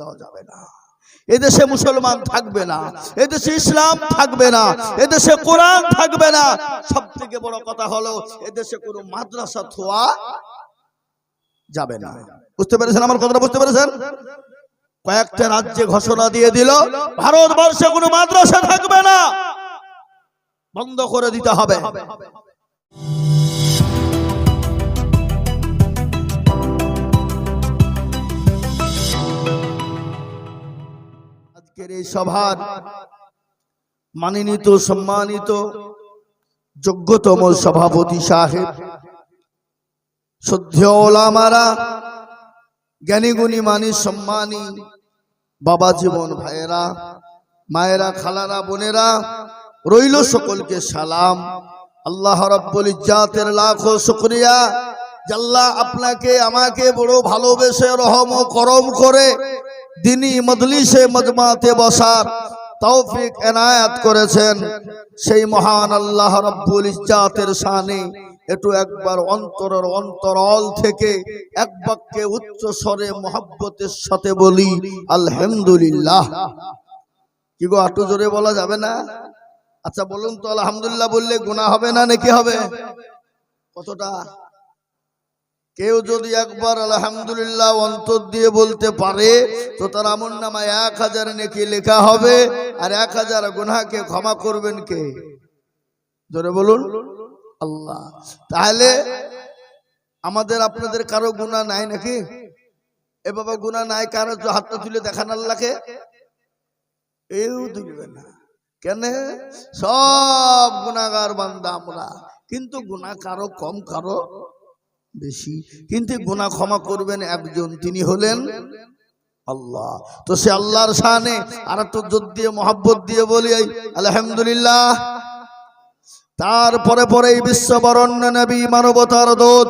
দেওয়া যাবে না। এদেশে মুসলমান থাকবে না, এদেশে ইসলাম থাকবে না, এদেশে কোরআন থাকবে না। সব থেকে বড় কথা হলো, এদেশে কোনো মাদ্রাসা থোয়া যাবে না। বুঝতে পেরেছেন আমার কথাটা? বুঝতে পেরেছেন? কয়েকটা রাজ্যে ঘোষণা দিয়ে দিল, ভারতবর্ষে কোনো মাদ্রাসা থাকবে না। বন্ধ করে দিতে হবে। আজকের এই সভার মানিনিত, সম্মানিত, যোগ্যতম সভাপতি সাহেব, শ্রদ্ধেয় ওলামারা, জ্ঞানীগুণী, মানি সম্মানী বাবা জীবন ভাইয়েরা, মায়েরা, খালারা, বোনেরা, রইল সকলকে সালাম। আল্লাহ রব্বুল ইজ্জাতের লাখো শুকরিয়া জাল্লাহ আপনাকে, আমাকে বড় ভালোবেসে রহম করম করে দিনী মজলিসে মজমাতে বসার তৌফিক এনায়াত করেছেন। সেই মহান আল্লাহ রব্বুল ইজ্জাতের শানে একটু একবার অন্তরের অন্তরল থেকে এক বাক্যে উচ্চ স্বরে মহাব্বতের সাথে বলি, আলহামদুলিল্লাহ। কি গো, আটু জোরে বলা যাবে না? আচ্ছা বলুন তো, আলহামদুলিল্লাহ বললে গুনাহ হবে না নাকি হবে? কতটা? কেউ যদি একবার আলহামদুলিল্লাহ অন্তর দিয়ে বলতে পারে, তো তার আমন নামায় এক হাজার নেকি লেখা হবে, আর এক হাজার গুনাহকে ক্ষমা করবেন কে? জোরে বলুন। আল্লাহ। তাহলে আমাদের আপনাদের কারও গুণা নাই নাকি? এ বাবা গুণা নাই কারও হাতটা তুলে দেখান আল্লাহকে। এও তুলবে না। কেন? সব গুণাগার বান্দা আমরা। কিন্তু গুণা কারও কম, কারও বেশি। কিন্তু গুণা ক্ষমা করবেন একজন, তিনি হলেন আল্লাহ। তো সে আল্লাহর শানে আর তো জোর দিয়ে, মহাব্বত দিয়ে বলি আলহামদুলিল্লাহ। তারপরে পরে বিশ্ববরণ্য নবী মানবতার দূত,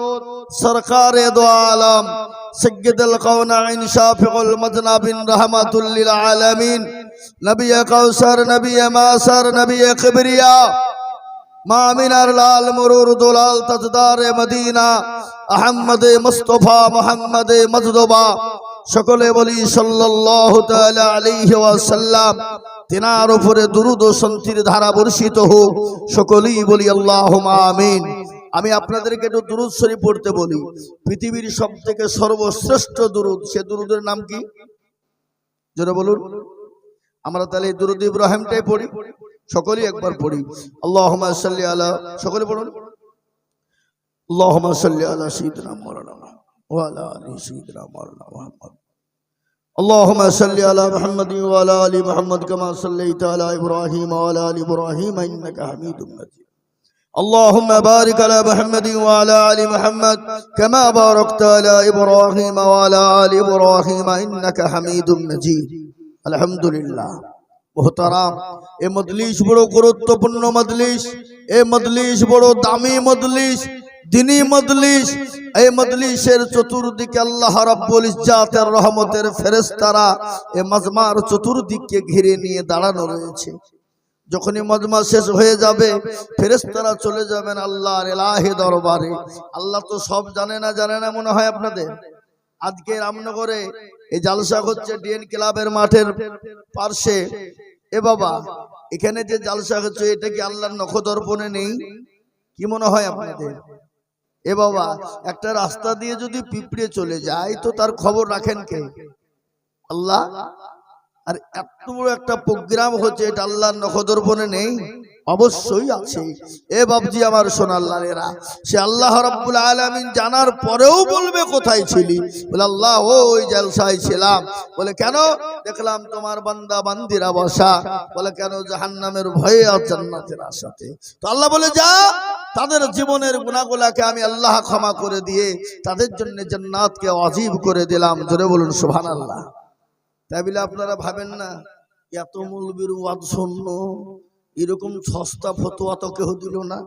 সরকারে দো আলম সৈয়দুল কওনাইন নবী কাউসার নবী মাসার, নবী কিবরিয়া মা মিনার লাল মুরুর দুলাল তাজদার মদিনা আহমদ মুস্তফা, মোহাম্মদ মজদবা। সকলে বলি ওয়াসাল্লাম, তিনার উপরে দুরুদ শান্তির ধারা বর্ষিত হোক। সকলেই বলি আল্লাহুম্মা আমিন। আমি আপনাদেরকে একটু দুরুদ শরীফ পড়তে বলি। পৃথিবীর সব থেকে সর্বশ্রেষ্ঠ দুরুদ, সে দুরুদের নাম কি? জোরে বলুন। আমরা তাহলে দুরুদ ইব্রাহিমটাই পড়ি। সকলেই একবার পড়ি আল্লাহুম্মা সাল্লি আলা সকলে পড়ুন আল্লাহুম্মা সাল্লি আলা সাইয়্যিদিনা মাওলানা ওয়া আলা আলি সাইয়্যিদিনা মাওলানা মুহাম্মদ اللهم صل على محمد وعلى ال محمد كما صليت على ابراهيم وعلى ال ابراهيم انك حميد مجيد اللهم بارك على محمد وعلى ال محمد كما باركت على ابراهيم وعلى ال ابراهيم انك حميد مجيد الحمد لله মোহতারাম, এ মজলিস বড় গুরুত্বপূর্ণ মজলিস, এ মজলিস বড় দামি মজলিস, দিনী মজলিস এই মজলিসের চতুর্দিকে আল্লাহ রাব্বুল ইজ্জাতের রহমতের ফেরেশতারা এ মাজমার চতুর্দিককে ঘিরে নিয়ে দাঁড়ানো রয়েছে। যখনই মজমা শেষ হয়ে যাবে, ফেরেশতারা চলে যাবেন আল্লাহর এলাহি দরবারে। আল্লাহ তো সব জানে না জানে না মনে হয় আপনাদের? আজকে রামনগরে এই জালসা হচ্ছে ডিএন ক্লাবের মাঠের পার্শ্বে। এ বাবা, এখানে যে জালসা হচ্ছে, এটা কি আল্লাহর নখদর্পণে নেই? কি মনে হয় আপনাদের? এ বাবা, একটা রাস্তা দিয়ে যদি পিঁপড়ে চলে যায়, তো তার খবর রাখেন কে? আল্লাহ? আর এত বড় একটা প্রোগ্রাম হচ্ছে, এটা আল্লাহর নখদর্পণে নেই? অবশ্যই আছে। এ বাবজি আমার সোনার লালেরা, সে আল্লাহ রাব্বুল আলামিন জানার পরেও বলবে কোথায় ছিলি? বলে, আল্লাহ ওই জলসায় ছিলাম। বলে, কেন? দেখলাম তোমার বান্দা বান্দিরা বসা। বলে, কেন? জাহান্নামের ভয়ে আর জান্নাতের আশাতে। তো আল্লাহ বলে, যা, তাদের জীবনের গুণাগুলাকে আমি আল্লাহ ক্ষমা করে দিয়ে তাদের জন্য জান্নাতকে অজীব করে দিলাম। জোরে বলুন, সুবহানাল্লাহ। তাই বলে আপনারা ভাবেন না, এত মূলবীর ওয়াদ শূন্য এরকম সস্তা ফতোয়া তো কেউ দিল না।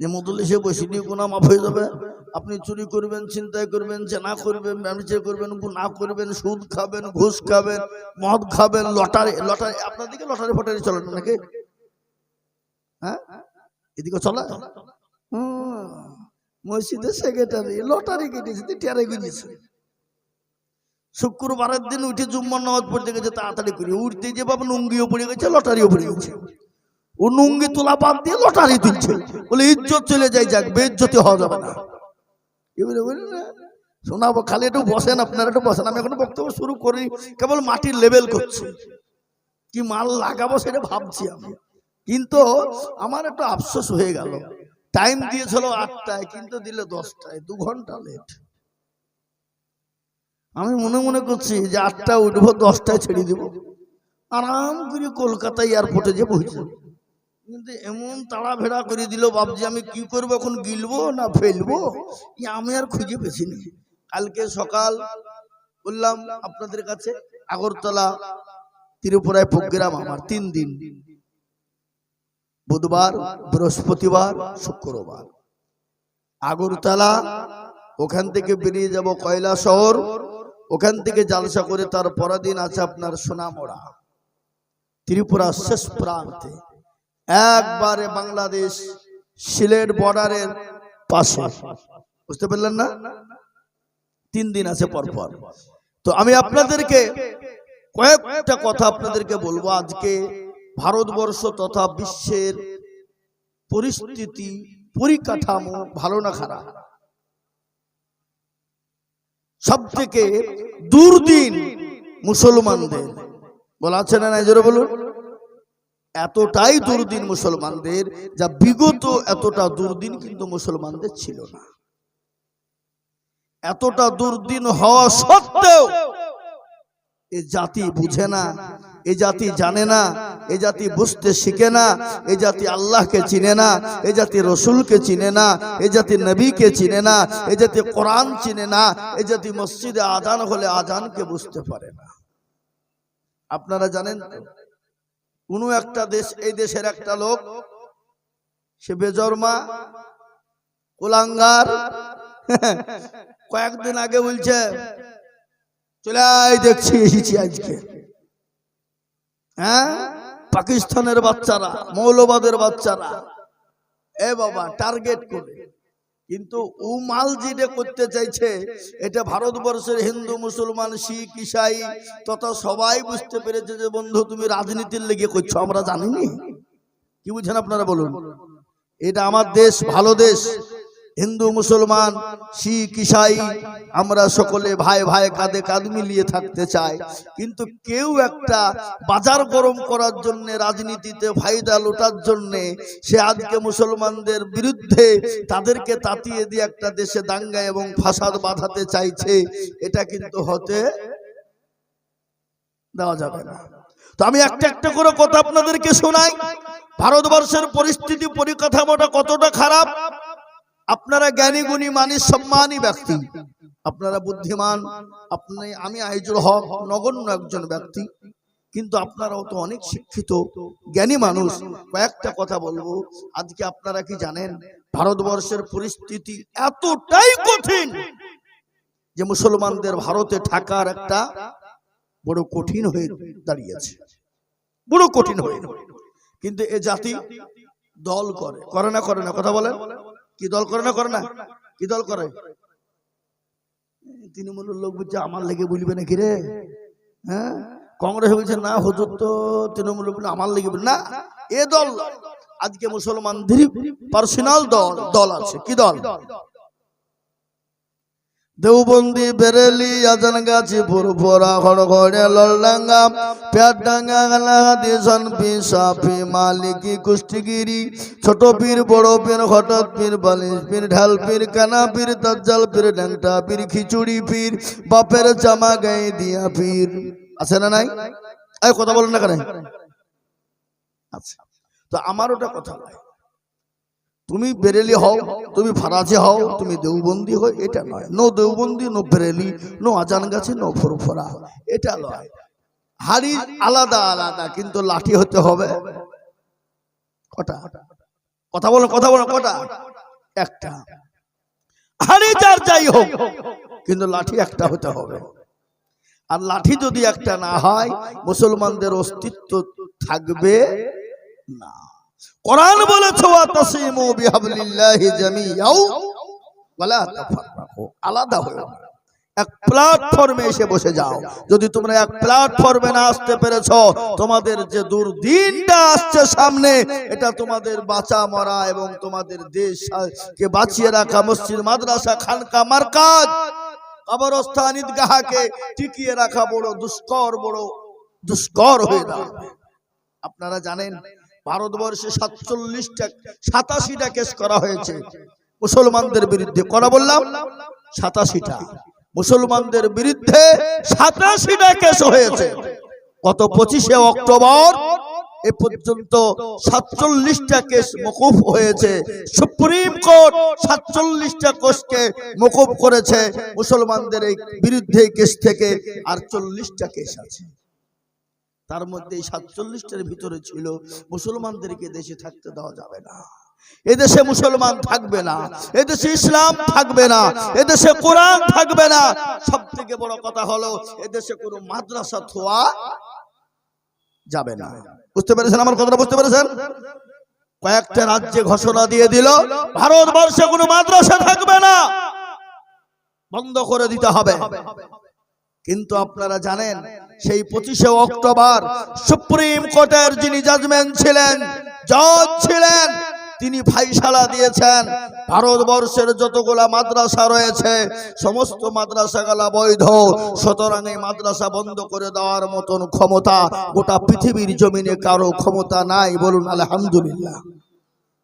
যে মদলিসে বসে দিয়ে গুণা মাফ হয়ে যাবে। আপনি চুরি করবেন চিন্তায় করবেন, জেনা করবেন ব্যবসা করবেন গুণা করবেন, সুদ খাবেন, ঘুষ খাবেন, মদ খাবেন, লটারি লটারি আপনার দিকে লটারি ফটারি চলে না নাকি? হ্যাঁ? এদিকে চলে। মসজিদের সেক্রেটারি লটারি কেটেছে টিয়ারে গুঁজেছে শুক্রবারের দিন উঠে জুম্মার নামাজ পড়তে গেছে, তাড়াতাড়ি করে উঠতে যে বাবা নুঙ্গিও পড়ে গেছে, লটারিও পড়ে গেছে। ও নুঙ্গি তোলা বাদ দিয়ে লটারি তুলছে। বলে, ইজ্জত চলে যায় যাক বেজ্জতি হওয়া যাবে না। এবারে শোনাবো, খালি একটু বসেন, আপনারা একটু বসেন। আমি এখন বক্তব্য শুরু করি, কেবল মাটির লেভেল করছি। কি মাল লাগাবো সেটা ভাবছি আমি। কিন্তু আমার একটু আফসোস হয়ে গেল। টাইম দিয়েছিল আটটায়, কিন্তু দিল দশটায়, দু ঘণ্টা লেট। আমি মনে মনে করছি যে আটটা উঠবো, দশটায় ছেড়ে দিব। আরাম করে কলকাতা এয়ারপোর্টে যে বসে কিন্তু এমন তাড়া ভেড়া করে দিল ভাবছি আমি কি করব এখন, গিলবো না ফেলব? আমি আর খুঁজে পেছি নি। কালকে সকাল বললাম, আপনাদের কাছে আগরতলা ত্রিপুরায় প্রোগ্রাম আমার, তিন দিন। বুধবার, বৃহস্পতিবার, শুক্রবার। আগরতলা, ওখান থেকে বেরিয়ে যাব কয়লা শহর। ওখান থেকে জালসা করে তার পরের দিন আছে আপনার সোনামোড়া। ত্রিপুরা শেষ প্রান্তে। একবারে বাংলাদেশ সিলেট বর্ডারের পাশে। বুঝতে পারলেন না? তিন দিন আছে পরপর। তো আমি আপনাদেরকে কয়েকটা কথা আপনাদেরকে বলব আজকে। ভারতবর্ষ তথা বিশ্বের পরিস্থিতি, পরিকাঠামো ভালো না খারাপ? সব থেকে দুর্দিন মুসলমানদের। বলা আছে না নাই? জোরে বলুন। এতটাই দুর্দিন মুসলমানদের যা বিগত এতটা দুর্দিন কিন্তু মুসলমানদের ছিল না। এতটা দুর্দিন হওয়া সত্ত্বেও এ জাতি বুঝে না এ জাতি জানে না, এ জাতি বুঝতে শিখে না, এ জাতি আল্লাহকে চিনে না, এ জাতি রসুলকে চিনে না, এ জাতি নবীকে চিনে না, এ জাতি কোরআন চিনে না, এ জাতি মসজিদে আজান হলে আজানকে বুঝতে পারে না আপনারা জানেন? কোনো একটা দেশ, এই দেশের একটা লোক, সে বেজরমা, কুলাঙ্গার, কয়েকদিন আগে বলছে, চলে দেখছি এসেছি আজকে হ্যাঁ? পাকিস্তানের বাচ্চারা, মৌলবাদের বাচ্চারা। এ বাবা টার্গেট করে। কিন্তু ও মাল যেটা করতে চাইছে, এটা ভারতবর্ষের হিন্দু, মুসলমান, শিখ, ইসাই, তথা সবাই বুঝতে পেরেছে যে, বন্ধু, তুমি রাজনীতির লেগে করছ, আমরা জানিনি। কি বুঝছেন আপনারা বলুন? এটা আমার দেশ, ভালো দেশ। হিন্দু, মুসলমান, শিখ, ইসাই, আমরা সকলে ভাই ভাই কাঁধে কাঁধ মিলিয়ে থাকতে চাই। কিন্তু কেউ একটা বাজার গরম করার জন্য, রাজনীতিতে ফায়দা লোটার জন্য, সে আজকে মুসলমানদের বিরুদ্ধে তাদেরকে তাতিয়ে দিয়ে একটা দেশে দাঙ্গা এবং ফাসাদ বাঁধাতে চাইছে, এটা কিন্তু হতে দেওয়া যাবে না। তো আমি একটা একটা করে কথা আপনাদেরকে শোনাই। ভারতবর্ষের পরিস্থিতি, পরিকাঠামোটা কতটা খারাপ? আপনারা জ্ঞানী, গুণী, মানি, সম্মানী ব্যক্তি। আপনারা বুদ্ধিমান, আপনি, আমি আইজুল হক, নগণ্য একজন ব্যক্তি। কিন্তু আপনারাও তো অনেক শিক্ষিত, জ্ঞানী মানুষ। কয়েকটা কথা বলব। আজকে আপনারা কি জানেন, ভারতবর্ষের পরিস্থিতি এতটাই কঠিন যে মুসলমানদের ভারতে থাকার একটা বড় কঠিন হয়ে দাঁড়িয়েছে। বড় কঠিন হয়ে। কিন্তু এ জাতি দল করে করে না করে না। কথা বলেন? কি দল করে না করে না? কি দল করে? তৃণমূলের লোক বলছে, আমার লেগে বলবে নাকি রে? হ্যাঁ? কংগ্রেস বলছে, না, হজুর তো তৃণমূল আমার লেগে না, এ দল। আজকে মুসলমানদের পার্সোনাল দল দল আছে। কি দল? দেওবন্দি, বেরেলি আজান গাছি ফুরফুরা খড়খড়ে লড়ডাঙ্গা পেয়ারডাঙ্গা গালাহাতি সনপি সাফি মালিকি, কুষ্টিগিরি ছোট পীর বড় পীর হঠাৎ পীর বালিশ পীর ঢাল পীর কানা পীর তাজ্জাল পীর ড্যাংটা পীর খিচুড়ি পীর বাপের জামা গায়ে দিয়া পীর। আছে না নাই? এই কথা বলেন না কেন? আচ্ছা তো আমার ওটা কথা নয়। তুমি বেরেলি হও, তুমি ফারাজে হও, তুমি দেওবন্দি হও, এটা নয়। No Deobandi, no Bareilly, no আজান গাছে, নো ফুরফুরা। এটা নয় হাড়ি আলাদা আলাদা, কিন্তু লাঠি হতে হবে। কটা? কথা বলো কথা বলো, কটা? একটা। হাড়ি যার যাই হোক, কিন্তু লাঠি একটা হতে হবে। আর লাঠি যদি একটা না হয়, মুসলমানদের অস্তিত্ব থাকবে না। কোরআন বলেছে, ওয়াতাসিমু বিহাবলিল্লাহি জামিয়াও ওয়ালা তাফাররাকু। আলাদা হয়ে এক প্ল্যাটফর্মে এসে বসে যাও। যদি তোমরা এক প্ল্যাটফর্মে না আসতে পেরেছ, তোমাদের যে দুর্দিনটা আসছে সামনে, এটা তোমাদের বাঁচা, মরা এবং তোমাদের দেশকে বাঁচিয়ে রাখা, মসজিদ, মাদ্রাসা, খানকা, মার্কাজ, কবরস্থান, ঈদগাহকে টিকিয়ে রাখা বড় দুষ্কর বড় দুষ্কর হয়ে দাঁড়াবে। আপনারা জানেন ভারতবর্ষে সাতচল্লিশটা, সাতাশিটা কেস করা হয়েছে। মুসলমানদের বিরুদ্ধে করা বললাম? সাতাশিটা। মুসলমানদের বিরুদ্ধে সাতাশিটা কেস হয়েছে। গত পঁচিশে অক্টোবর এ পর্যন্ত সাতচল্লিশটা কেস মকুফ হয়েছে। সুপ্রিম কোর্ট সাতচল্লিশটা কেসকে মকুফ করেছে। মুসলমানদের এই বিরুদ্ধে কেস থেকে আর চল্লিশটা কেস আছে। তার মধ্যে এই সাতচল্লিশটার ভিতরে ছিল, মুসলমানদেরকে দেশে থাকতে দেওয়া যাবে না। এদেশে মুসলমান থাকবে না, এদেশে ইসলাম থাকবে না, এদেশে কোরআন থাকবে না। সব থেকে বড় কথা হলো, এদেশে কোনো মাদ্রাসা থোয়া যাবে না। বুঝতে পেরেছেন আমার কথাটা? বুঝতে পেরেছেন? কয়েকটা রাজ্যে ঘোষণা দিয়ে দিল, ভারতবর্ষে কোনো মাদ্রাসা থাকবে না। বন্ধ করে দিতে হবে। কিন্তু আপনারা জানেন সেই পঁচিশে অক্টোবর সুপ্রিম কোর্টের যিনি জাজমেন্ট ছিলেন জজ ছিলেন, তিনি ফাইসালা দিয়েছেন। ভারতবর্ষের যতগুলা মাদ্রাসা রয়েছে, সমস্ত মাদ্রাসাগুলা বৈধ। সুতরাং এই মাদ্রাসা বন্ধ করে দেওয়ার মতন ক্ষমতা গোটা পৃথিবীর জমিনে কারও ক্ষমতা নাই বলুন আলহামদুলিল্লাহ।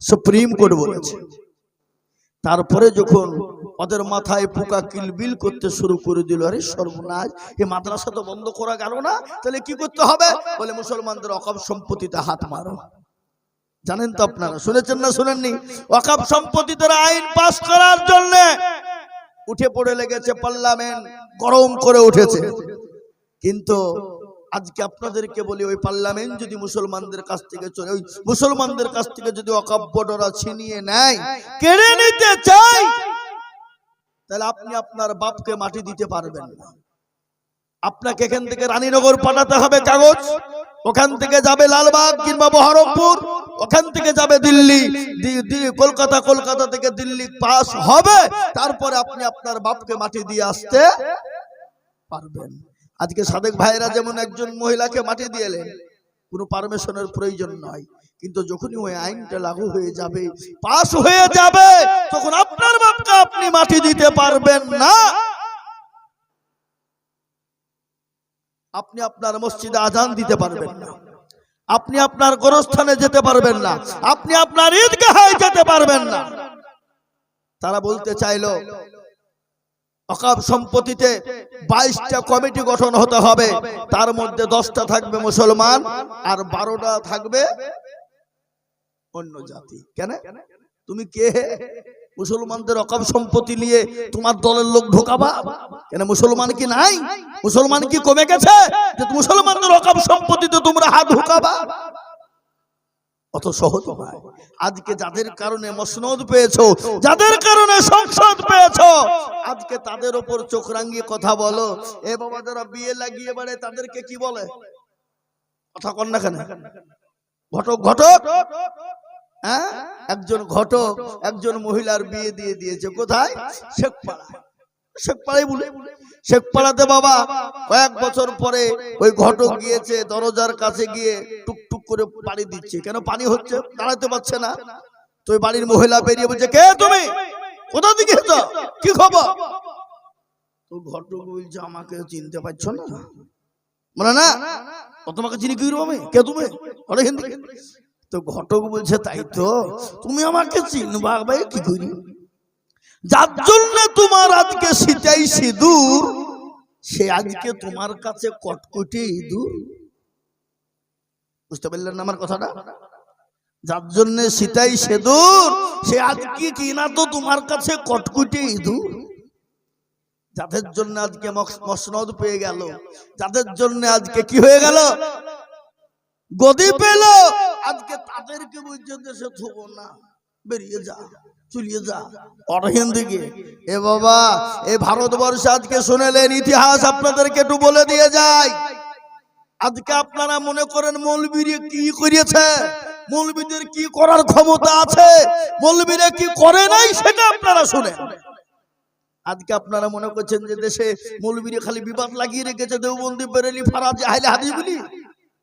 সুপ্রিম কোর্ট বলেছে। তারপরে যখন ওদের মাথায় পোকা কিলবিল করতে শুরু করে দিল। আরে সর্বনাশ, এ মাদ্রাসা তো বন্ধ করা গেল না, তাহলে কি করতে হবে? বলে, মুসলমানদের অকাপ সম্পত্তিতে হাত মারো। জানেন তো আপনারা, শুনেছেন না শুনেননি? অকাপ সম্পত্তিতে আইন পাস করার জন্য উঠে পড়ে লেগেছে পার্লামেন্ট, গরম করে উঠেছে। কিন্তু আজকে আপনাদেরকে বলি, ওই পার্লামেন্ট যদি মুসলমানদের কাছ থেকে চলে, ওই মুসলমানদের কাছ থেকে যদি অকাব্যরা ছিনিয়ে নেয়, কেড়ে নিতে চাই তাহলে আপনি আপনার বাপকে মাটি দিতে পারবেন না। আপনাকে এখান থেকে রানীনগর পাঠাতে হবে কাগজ। ওখান থেকে যাবে লালবাগ কিংবা বহরমপুর। ওখান থেকে যাবে দিল্লি। কলকাতা কলকাতা থেকে দিল্লি পাস হবে। তারপরে আপনি আপনার বাপকে মাটি দিয়ে আসতে পারবেন। আজকে সাদেক ভাইরা যেমন একজন মহিলাকে মাটি দিয়ে এলেন, কোনো পারমিশনের প্রয়োজন নয়। কিন্তু যখনই ওই আইনটা লাগু হয়ে যাবে, পাস হয়ে যাবে, তখন আপনার আপনি মাটি দিতে পারবেন না। আপনি আপনার মসজিদে আজান দিতে পারবেন না। আপনি আপনার গোরস্থানে যেতে পারবেন না। আপনি আপনার ঈদগাহে যেতে পারবেন না। তারা বলতে চাইলো অকাব সম্পত্তিতে বাইশটা কমিটি গঠন হতে হবে। তার মধ্যে দশটা থাকবে মুসলমান আর বারোটা থাকবে অন্য জাতি। কেন? তুমি কে? মুসলমানদের অকাব সম্পত্তি নিয়ে তোমার দলের লোক ঢোকাবা? কেন মুসলমান কি নাই? মুসলমান কি কমে গেছে? যে মুসলমানদের অকাব সম্পত্তিতে তোমরা হাত ঢোকাবা? অত সহজ নয় আজকে যাদের কারণে মসনদ পেয়েছ, যাদের কারণে সংসদ পেয়েছ, আজকে তাদের উপর চোখ রাঙিয়ে কথা বলো। এ বাবা যারা বিয়ে লাগিয়ে বাড়ে তাদেরকে কি বলে? কথা কর না কেন? ঘটক ঘটক! হ্যাঁ? একজন ঘটক, একজন মহিলার বিয়ে দিয়ে দিয়েছে। কোথায়? শেখপাড়া শেখপাড়াতে বাবা, কয়েক বছর পরে ওই ঘটক গিয়েছে, দরজার কাছে গিয়ে টুকটুক করে পানি দিচ্ছে। কেন পানি হচ্ছে? দাঁড়াতে পারছে না। তো বাড়ির মহিলা বেরিয়ে বলছে, কে তুমি? কোথা থেকে এসেছ? কি খবর? তো ঘটক বলছে, আমাকে চিনতে পারছ না। বলে, না তোমাকে চিনি কি আমি কে তুমি? তো ঘটক বলছে তাই তো? তুমি আমাকে চিনবা ভাই কি করি? যার জন্য তোমার আজকে সিটাই সিঁদুর সে আজকে তোমার কাছে কটকটি ইঁদুর। বুঝতে পারলেন না আমার কথাটা? যার জন্য সিটাই সেদুর সে আজকে কিনা তো তোমার কাছে কটকুটি ইঁদুর। যাদের জন্য আজকে মস- মসনদ পেয়ে গেল যাদের জন্য আজকে কি হয়ে গেল? গদি পেল। আজকে তাদেরকে বুঝছে দেশে থবো না। বেরিয়ে যা চলিয়ে যা। অরহিন দিকে এ বাবা এ ভারতবর্ষে আজকে শুনেলেন ইতিহাস আপনাদেরকে একটু বলে দিয়ে যায় আজকে আপনারা মনে করেন মৌলবীর কি করিয়েছে মৌলবীদের কি করার ক্ষমতা আছে? মৌলবীরা কি করে নাই সেটা আপনারা শুনেন। আজকে আপনারা মনে করছেন যে দেশে মৌলবীরে খালি বিবাদ লাগিয়ে রেখেছে দেওবন্দি বেরেলি ফারাজ আহলে হাদিস বলি।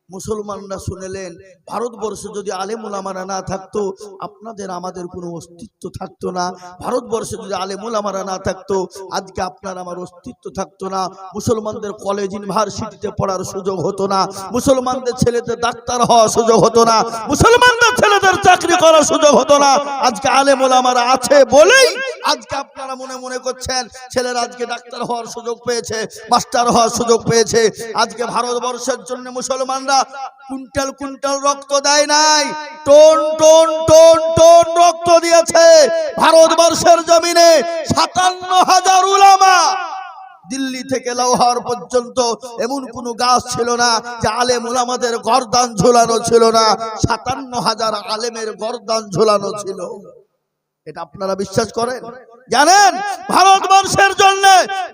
মুসলমানরা শুনেলেন, ভারতবর্ষে যদি আলেমুলামারা না থাকতো, আপনাদের আমাদের কোনো অস্তিত্ব থাকতো না। ভারতবর্ষে যদি আলেমুলামারা না থাকতো, আজকে আপনার আমার অস্তিত্ব থাকতো না। মুসলমানদের কলেজ ইউনিভার্সিটিতে পড়ার সুযোগ হতো না। মুসলমানদের ছেলেদের ডাক্তার হওয়ার সুযোগ হতো না। মুসলমানদের ছেলেদের চাকরি করার সুযোগ হতো না। আজকে আলেমুলামারা আছে বলেই আজকে আপনারা মনে মনে করছেন, ছেলেরা আজকে ডাক্তার হওয়ার সুযোগ পেয়েছে, মাস্টার হওয়ার সুযোগ পেয়েছে। আজকে ভারতবর্ষের জন্য মুসলমানরা কুইন্টাল কুইন্টাল রক্ত দেয় নাই। টন টন টন টন রক্ত দিয়েছে ভারতবর্ষের জমিনে সাতান্ন হাজার উলামা। দিল্লি থেকে লাহোর পর্যন্ত এমন কোন গাছ ছিল না যে আলেম উলামাদের গরদান ঝোলানো ছিল না, সাতান্ন হাজার আলেমের গরদান ঝোলানো ছিল। এটা আপনারা বিশ্বাস করেন? জানেন? ভারতবর্ষের জন্য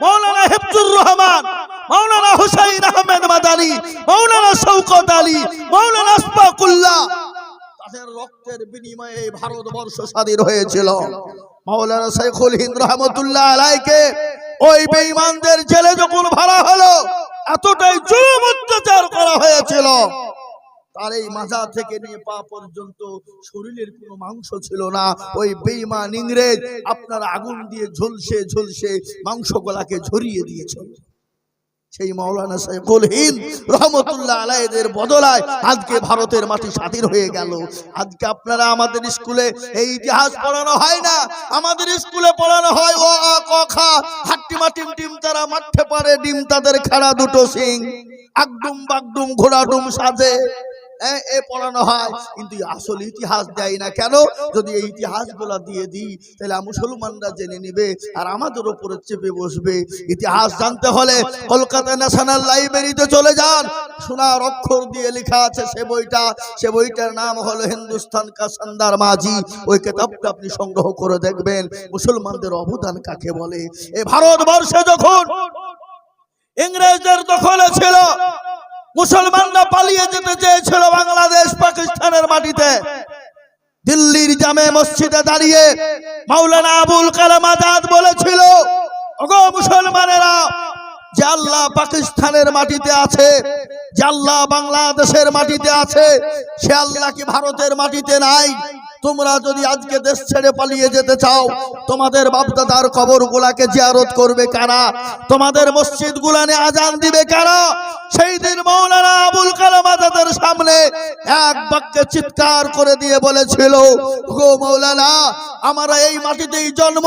মৌলানা হেফজুর রহমান মৌলানা হুসাইন আহমেদ মাদানি, মৌলানা শৌকত আলী, মৌলানা আসফাকুল্লাহ। তাদের রক্তের বিনিময়ে ভারতবর্ষ স্বাধীন হয়েছিল। মাওলানা শেখুল হিন্দ রহমতুল্লাহ আলাইকে ওই বেঈমানদের জেলে যখন ভাড়া হলো, এতটাই জুলুম অত্যাচার করা হয়েছিল। তার এই মাজা থেকে নিয়ে পা পর্যন্ত শরীরের কোনো মাংস ছিল না। ওই বেঈমান ইংরেজ আপনার আগুন দিয়ে ঝলসে ঝলসে মাংসগুলাকে ঝরিয়ে দিয়েছিল সেই মাওলানা সাহেব হিন্দ রহমতুল্লাহ আলাইদের বদলায় আজকে ভারতের মাটি স্বাধীন হয়ে গেল। আজকে আপনারা আমাদের স্কুলে এই ইতিহাস পড়ানো হয় না। আমাদের স্কুলে পড়ানো হয় ও আ ক, খা। হাট্টি মাটিম টিম, তারা মাঠে পারে, ডিম তাদের খাড়া দুটো সিং। আগডুম, বাগডুম ঘোড়া ডুম সাজে। এ পড়ানো হয়। কিন্তু আসল ইতিহাস দেয় না কেন? যদি এই ইতিহাসগুলো দিয়ে দিই, তাহলে মুসলমানরা জেনে নেবে আর আমাদের উপরে চেপে বসবে। ইতিহাস জানতে হলে কলকাতা ন্যাশনাল লাইব্রেরিতে চলে যান। সোনার অক্ষর দিয়ে লেখা আছে সে বইটা। সে বইটার নাম হলো হিন্দুস্তান কা সন্দার মাঝি। ওই কেতাবটা আপনি সংগ্রহ করে দেখবেন। মুসলমানদের অবদান কাকে বলে? এ ভারতবর্ষে যখন ইংরেজদের দখলে ছিল মুসলমানরা পালিয়ে যেতে চেয়েছিল বাংলাদেশ পাকিস্তানের মাটিতে। দিল্লির জামে মসজিদে দাঁড়িয়ে মাওলানা আবুল কালাম আজাদ বলেছিল, ওগো মুসলমানেরা আল্লাহ পাকিস্তানের মাটিতে আছে আল্লাহ বাংলাদেশের মাটিতে আছে, সে আল্লাহ কি ভারতের মাটিতে নাই? তোমরা যদি আজকে দেশ ছেড়ে পালিয়ে যেতে চাও, তোমাদের বাপদাদার কবর গুলাকে জিয়ারত করবে কারা? তোমাদের মসজিদ গুলানে আজান দিবে কারা? সেই দিন মৌলানা আবুল কালাম আজাদের সামনে এক বাক্যে চিৎকার করে দিয়ে বলেছিল, গো মৌলানা, আমরা এই মাটিতেই জন্ম,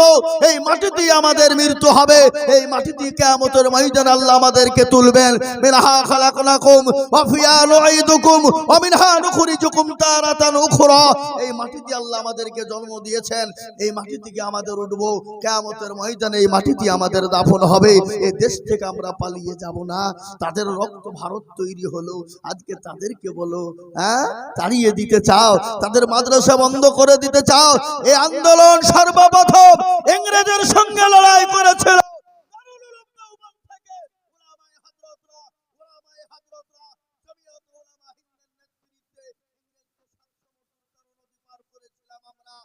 এই মাটিতেই আমাদের মৃত্যু হবে, এই মাটিতেই কিয়ামতের ময়দান আল্লাহ আমাদেরকে তুলবেন। মিনহা খালাকনাকুম ওয়া ফিয়া নুঈদুকুম ওয়া মিনহা নুখরিজুকুম তারাতান উখরা। এই মাটিতে আল্লাহ আমাদেরকে জন্ম দিয়েছেন, এই মাটি থেকে আমাদের উঠবো। কিয়ামতের ময়দানে এই মাটিতে আমাদের দাফন হবে। এই দেশ থেকে আমরা পালিয়ে যাব না। তাদের রক্ত ভারত তৈরি হলো। আজকে তাদেরকে বলো হ্যাঁ? তাড়িয়ে দিতে চাও। তাদের মাদ্রাসা বন্ধ করে দিতে চাও। এই আন্দোলন সর্বপ্রথম ইংরেজের সঙ্গে লড়াই করেছিল।